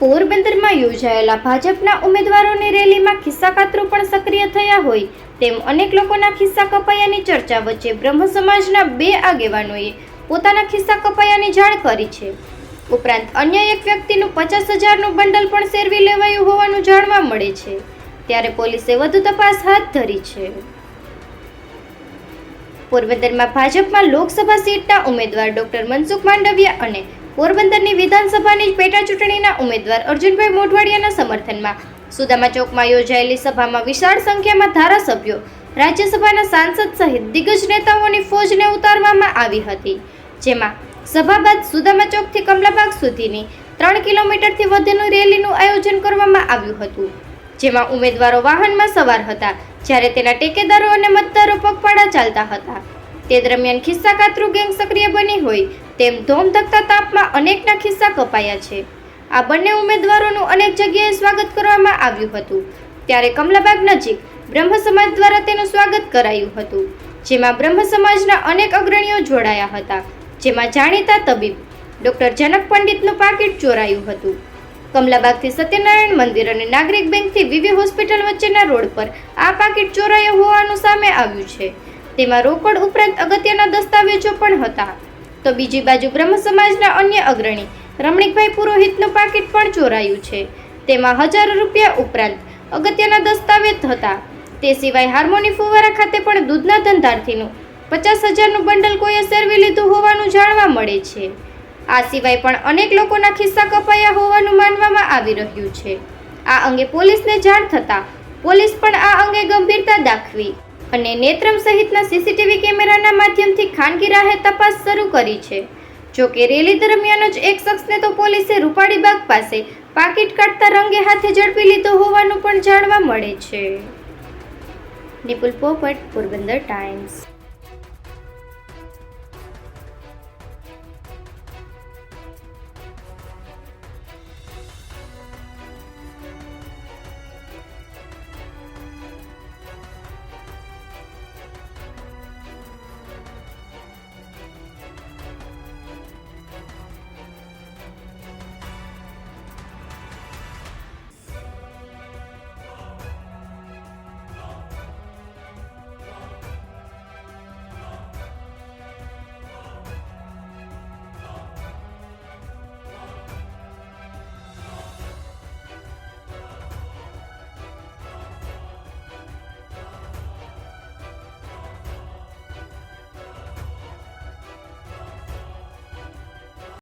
પોરબંદરમાં યોજાયેલા ભાજપના ઉમેદવારોની રેલીમાં ખિસ્સાકાતરો પણ સક્રિય થયા હોય તેમ અનેક લોકોના ખિસ્સા કપાયાની ચર્ચા વચ્ચે બ્રહ્મ સમાજના બે આગેવાનોએ પોતાના ખિસ્સા કપાયાની જાણ કરી છે. ઉપરાંત અન્ય એક વ્યક્તિનું પચાસ હજારનું બંડલ પણ સેરવી લેવાયું હોવાનું જાણવા મળે છે. ત્યારે પોલીસે વધુ તપાસ હાથ ધરી છે. પોરબંદરમાં ભાજપમાં લોકસભા સીટના ઉમેદવાર ડોક્ટર મનસુખ માંડવિયા અને પોરબંદરની વિધાનસભાની પેટા ચૂંટણીના ઉમેદવાર અર્જુનભાઈ મોઢવાડિયાના સમર્થનમાં. સુદામા ચોકમાં યોજાયેલી સભામાં વિશાળ સંખ્યામાં ધારાસભ્યો, રાજ્યસભાના સાંસદ સહિત દિગ્ગજ નેતાઓની ફોજને ઉતારવામાં આવી હતી, જેમાં સભા બાદ સુદામા ચોકથી કમલાબાગ સુધીની ત્રણ કિલોમીટરથી વધુનું રેલીનું આયોજન કરવામાં આવ્યું હતું, જેમાં ઉમેદવારો વાહનમાં સવાર હતા, જ્યારે તેના ટેકેદારો અને મતદારો પગપાળા ચાલતા હતા. તે દરમિયાન ખિસ્સા કાતરું ગેંગ સક્રિય બની હોય તેમ ધોમધકતા તાપમાં અનેકના ખિસ્સા કપાયા છે. આ બંને ઉમેદવારોનું અનેક જગ્યાએ સ્વાગત કરવામાં આવ્યું હતું. ત્યારે કમલાબાગ નજીક બ્રહ્મ સમાજ દ્વારા તેનું સ્વાગત કરાયું હતું, જેમાં બ્રહ્મ સમાજના અનેક અગ્રણીઓ જોડાયા હતા, જેમાં જાણીતા તબીબ ડોક્ટર જનક પંડિતનું પાકીટ ચોરાયું હતું. કમલાબાગથી સત્યનારાયણ મંદિર અને નાગરિક બેંકથી વિવી હોસ્પિટલ વચ્ચેના રોડ પર આ પાકીટ ચોરાયું હોવાનું સામે આવ્યું છે. તેમાં રોકડ ઉપરાંત અગત્યના દસ્તાવેજો પણ હતા. તો બીજી બાજુ બ્રહ્મ સમાજના અન્ય અગ્રણી રમણીકભાઈ પુરોહિતનું પાકીટ પણ ચોરાયું છે. તેમાં હજારો રૂપિયા ઉપરાંત અગત્યના દસ્તાવેજ હતા. તે સિવાય હાર્મોની ફુવારા ખાતે પણ દૂધના ધંધાર્થીનું પચાસ હજારનું બંડલ કોઈએ સેરવી લીધું હોવાનું જાણવા મળે છે. આ સિવાય પણ અનેક લોકોના ખિસ્સા કપાયા હોવાનું માનવામાં આવી રહ્યું છે. આ અંગે પોલીસને જાણ થતાં પોલીસ પણ આ અંગે ગંભીરતા દાખવી અને નેત્રમ સહિતના સીસીટીવી કેમેરાના માધ્યમથી ખાનગી રાહે તપાસ શરૂ કરી છે. જો કે રેલી દરમિયાન જ એક શખ્સને તો પોલીસે રૂપાળીબાગ પાસે પાકીટ કાઢતા રંગે હાથે ઝડપી લીધો હોવાનું પણ જાણવા મળે છે. નિપુલ પોપટ, પોરબંદર ટાઈમ્સ.